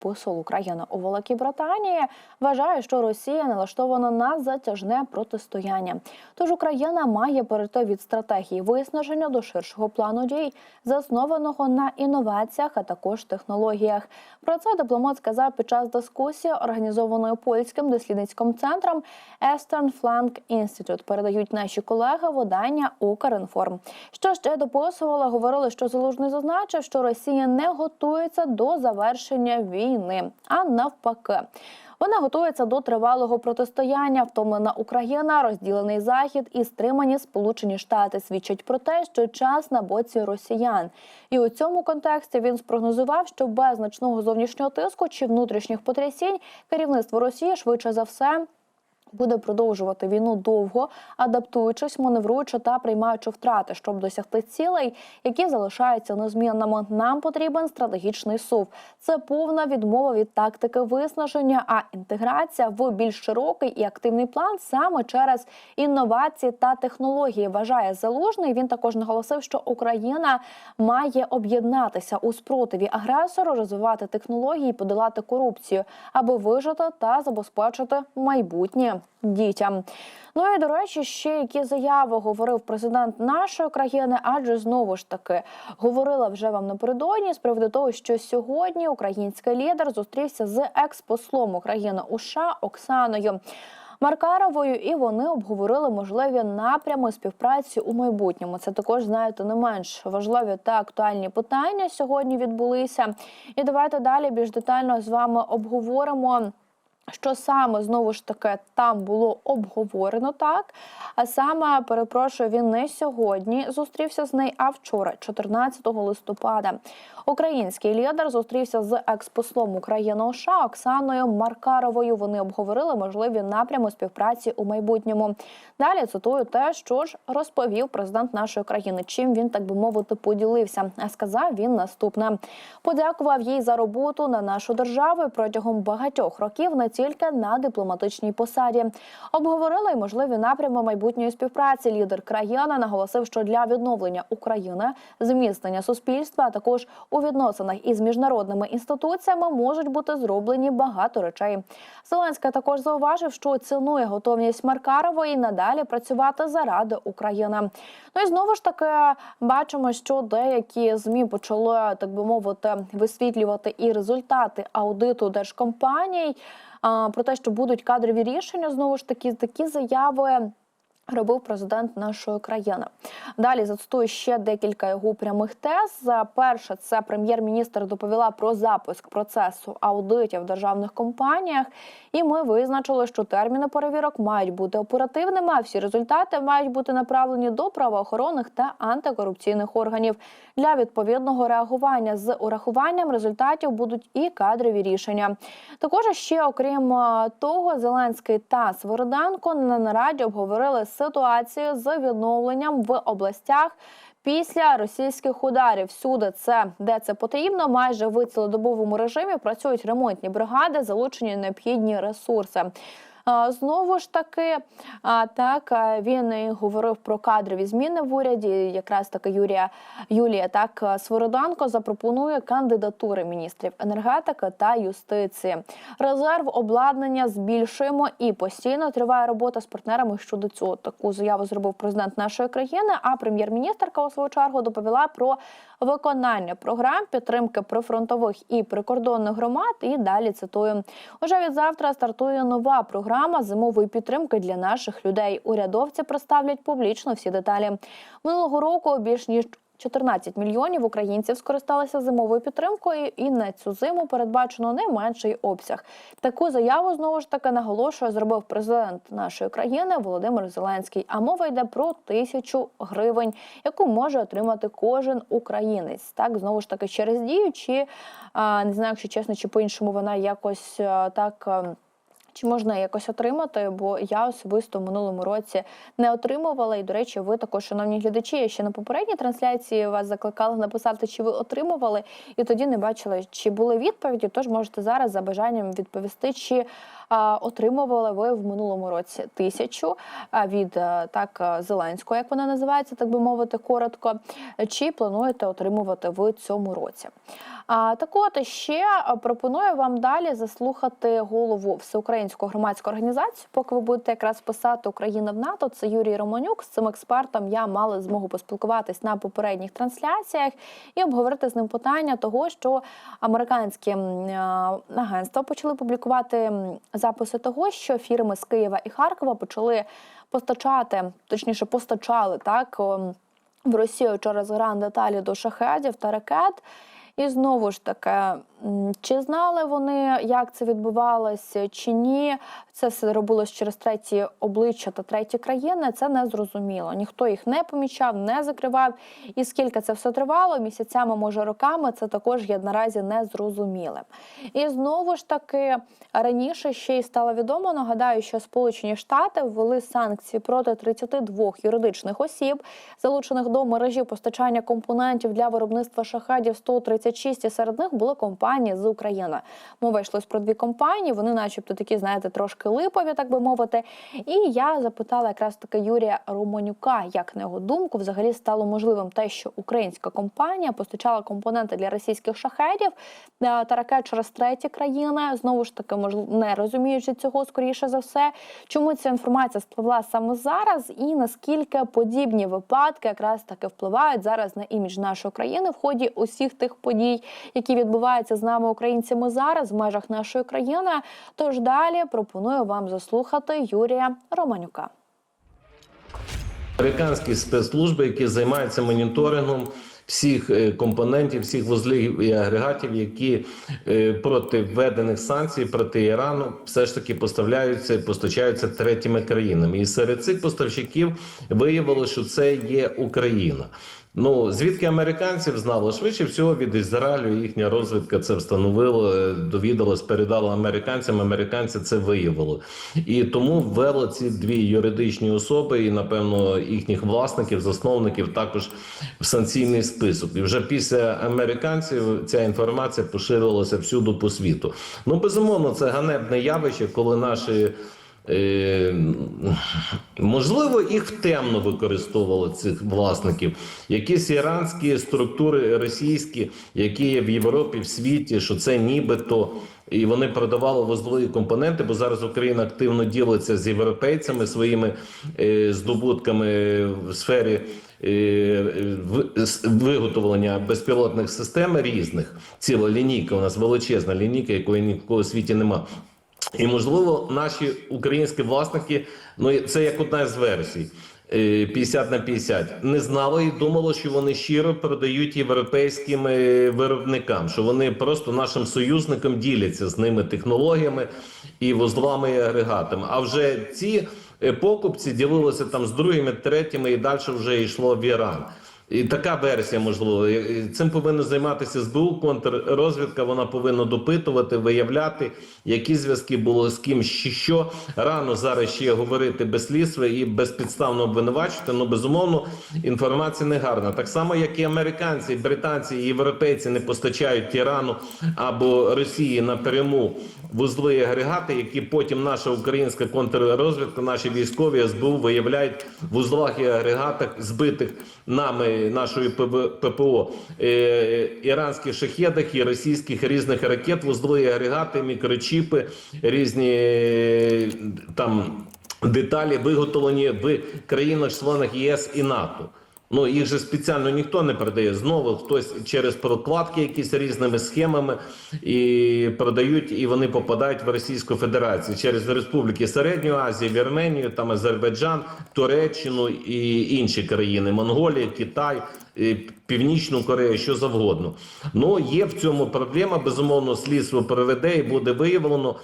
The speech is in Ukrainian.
Посол України у Великій Британії вважає, що Росія налаштована на затяжне протистояння. Тож Україна має перейти від стратегії виснаження до ширшого плану дій, заснованого на інноваціях, а також технологіях. Про це дипломат сказав під час дискусії, організованої польським дослідницьким центром Eastern Flank Institute. Передають наші колеги видання Укрінформ. Що ще до посола говорили, що залужний зазначив, що Росія не готується до завершення війни, а навпаки. Вона готується до тривалого протистояння. Втомлена Україна, розділений захід і стримані Сполучені Штати свідчать про те, що час на боці росіян. І у цьому контексті він спрогнозував, що без значного зовнішнього тиску чи внутрішніх потрясінь керівництво Росії швидше за все. Буде продовжувати війну довго, адаптуючись, маневруючи та приймаючи втрати, щоб досягти цілей, які залишаються незмінними. Нам потрібен стратегічний сув. Це повна відмова від тактики виснаження, а інтеграція в більш широкий і активний план саме через інновації та технології. Вважає залужний. Він також наголосив, що Україна має об'єднатися у спротиві агресору, розвивати технології, подолати корупцію, аби вижити та забезпечити майбутнє дітям. Ну і до речі, ще які заяви говорив президент нашої країни, адже знову ж таки говорила вже вам напередодні з приводу того, що сьогодні український лідер зустрівся з експослом України у США Оксаною. Маркаровою, і вони обговорили можливі напрями співпраці у майбутньому. Це також знаєте не менш важливі та актуальні питання сьогодні відбулися. І давайте далі більш детально з вами обговоримо. Що саме знову ж таки там було обговорено так? А саме перепрошую, він не сьогодні зустрівся з нею, а вчора, 14 листопада. Український лідер зустрівся з експослом України США Оксаною Маркаровою. Вони обговорили можливі напрями співпраці у майбутньому. Далі цитую те, що ж розповів президент нашої країни. Чим він так би мовити поділився. Сказав він наступне: подякував їй за роботу на нашу державу протягом багатьох років не тільки на дипломатичній посаді. Обговорили й можливі напрями майбутньої співпраці. Лідер країни наголосив, що для відновлення України, зміцнення суспільства, а також у відносинах із міжнародними інституціями можуть бути зроблені багато речей. Зеленський також зауважив, що цінує готовність Маркарової надалі працювати заради України. Ну і знову ж таки бачимо, що деякі змі почали так би мовити висвітлювати і результати аудиту держкомпаній. Про те, що будуть кадрові рішення, знову ж таки такі заяви. Робив президент нашої країни. Далі зацитую ще декілька його прямих тез. Перше, це прем'єр-міністр доповіла про запуск процесу аудитів в державних компаніях, і ми визначили, що терміни перевірок мають бути оперативними, а всі результати мають бути направлені до правоохоронних та антикорупційних органів для відповідного реагування. З урахуванням результатів будуть і кадрові рішення. Також ще, окрім того, Зеленський та Свороденко на нараді обговорили ситуацію з відновленням в областях. Після російських ударів всюди це де це потрібно, майже в цілодобовому режимі працюють ремонтні бригади, залучені необхідні ресурси. Знову ж таки, так він і говорив про кадрові зміни в уряді. Якраз таки Юрія Юлія так Свороданко запропонує кандидатури міністрів енергетики та юстиції. Резерв обладнання збільшуємо і постійно триває робота з партнерами щодо цього. Таку заяву зробив президент нашої країни. А прем'єр-міністрка у свою чергу доповіла про виконання програм підтримки прифронтових і прикордонних громад. І далі цитую: уже від завтра стартує нова програма програма зимової підтримки для наших людей. Урядовці представлять публічно всі деталі минулого року. Більш ніж 14 мільйонів українців скористалися зимовою підтримкою, і на цю зиму передбачено не менший обсяг. Таку заяву знову ж таки наголошує, зробив президент нашої країни Володимир Зеленський. А мова йде про тисячу гривень, яку може отримати кожен українець. Так знову ж таки через дію, чи не знаю, якщо чесно, чи по іншому вона якось так. Чи можна якось отримати? Бо я особисто в минулому році не отримувала. І, до речі, ви також, шановні глядачі, я ще на попередній трансляції вас закликала написати, чи ви отримували, і тоді не бачила, чи були відповіді. Тож можете зараз за бажанням відповісти, чи а, отримували ви в минулому році тисячу від так Зеленського, як вона називається, так би мовити, коротко. Чи плануєте отримувати в цьому році? Так от ще е, пропоную вам далі заслухати голову всеукраїнської громадської організації. Поки ви будете якраз писати Україна в НАТО. Це Юрій Романюк. З цим експертом я мала змогу поспілкуватись на попередніх трансляціях і обговорити з ним питання того, що американські е, агентства почали публікувати записи того, що фірми з Києва і Харкова почали постачати, точніше, постачали так. в Росію через гран деталі до шахедів та ракет. І знову ж таки, чи знали вони, як це відбувалося, чи ні? Це все робилось через треті обличчя та треті країни. Це не зрозуміло. Ніхто їх не помічав, не закривав. І скільки це все тривало, місяцями, може роками, це також є наразі незрозумілим. І знову ж таки раніше ще й стало відомо. Нагадаю, що Сполучені Штати ввели санкції проти 32 юридичних осіб, залучених до мережі постачання компонентів для виробництва шахедів 136, і серед них були компанії з України. Мова йшлось про дві компанії. Вони, начебто, такі, знаєте, трошки липові, так би мовити. І я запитала якраз таки Юрія Романюка, як на його думку, взагалі стало можливим те, що українська компанія постачала компоненти для російських шахедів е, та ракет через треті країни. Знову ж таки, можливо, не розуміючи цього, скоріше за все, чому ця інформація спливла саме зараз, і наскільки подібні випадки якраз таки впливають зараз на імідж нашої країни в ході усіх тих подій, які відбуваються з нами українцями зараз в межах нашої країни. Тож далі пропоную вам заслухати Юрія Романюка. Американські спецслужби, які займаються моніторингом всіх е, компонентів, всіх вузлів і агрегатів, які е, проти введених санкцій проти Ірану все ж таки поставляються і постачаються третіми країнами. І серед цих поставщиків виявилося, що це є Україна. Ну звідки американців знали швидше всього від Ізраїлю. Їхня розвідка це встановила, е, довідалась, передала американцям. Американці це виявили, і тому ввели ці дві юридичні особи, і напевно їхніх власників, засновників також в санкційний список. І вже після американців ця інформація поширилася всюди по світу. Ну безумовно, це ганебне явище, коли наші. Е, можливо, їх темно використовували цих власників. Якісь іранські структури російські, які є в Європі, в світі, що це нібито. І вони продавали вузлові компоненти, бо зараз Україна активно ділиться з європейцями своїми е, здобутками в сфері е, виготовлення безпілотних систем різних. Ціла лінійка у нас величезна лінійка, якої нікого в світі нема. І можливо, наші українські власники, ну це як одна з версій. е, 50 на 50, не знали і думали, що вони щиро продають європейським е, виробникам, що вони просто нашим союзникам діляться з ними технологіями і вузлами і агрегатами. А вже ці е, покупці ділилися там з другими, третіми, і далі вже йшло в Іран. І така версія можливо. Цим повинна займатися СБУ, контррозвідка. Вона повинна допитувати, виявляти, які зв'язки було з ким, що, рано зараз ще говорити без слідства і безпідставно обвинувачувати. Ну безумовно, інформація не гарна. Так само, як і американці, британці, і європейці не постачають Ірану або Росії напряму вузли агрегати, які потім наша українська контррозвідка, наші військові СБУ виявляють в узлах і агрегатах збитих нами нашої ППО е, іранських шахедах і російських різних ракет, вузли агрегати, мікрочіпи, різні е, там деталі виготовлені в країнах-членах ЄС і НАТО. Ну їх же спеціально ніхто не продає. Знову хтось через прокладки, якісь різними схемами і продають, і вони попадають в Російську Федерацію через республіки Середньої Азії, Вірменію, там Азербайджан, Туреччину і інші країни, Монголія, Китай. Північну Корею, що завгодно. Ну є в цьому проблема. Безумовно, слідство проведе і буде виявлено.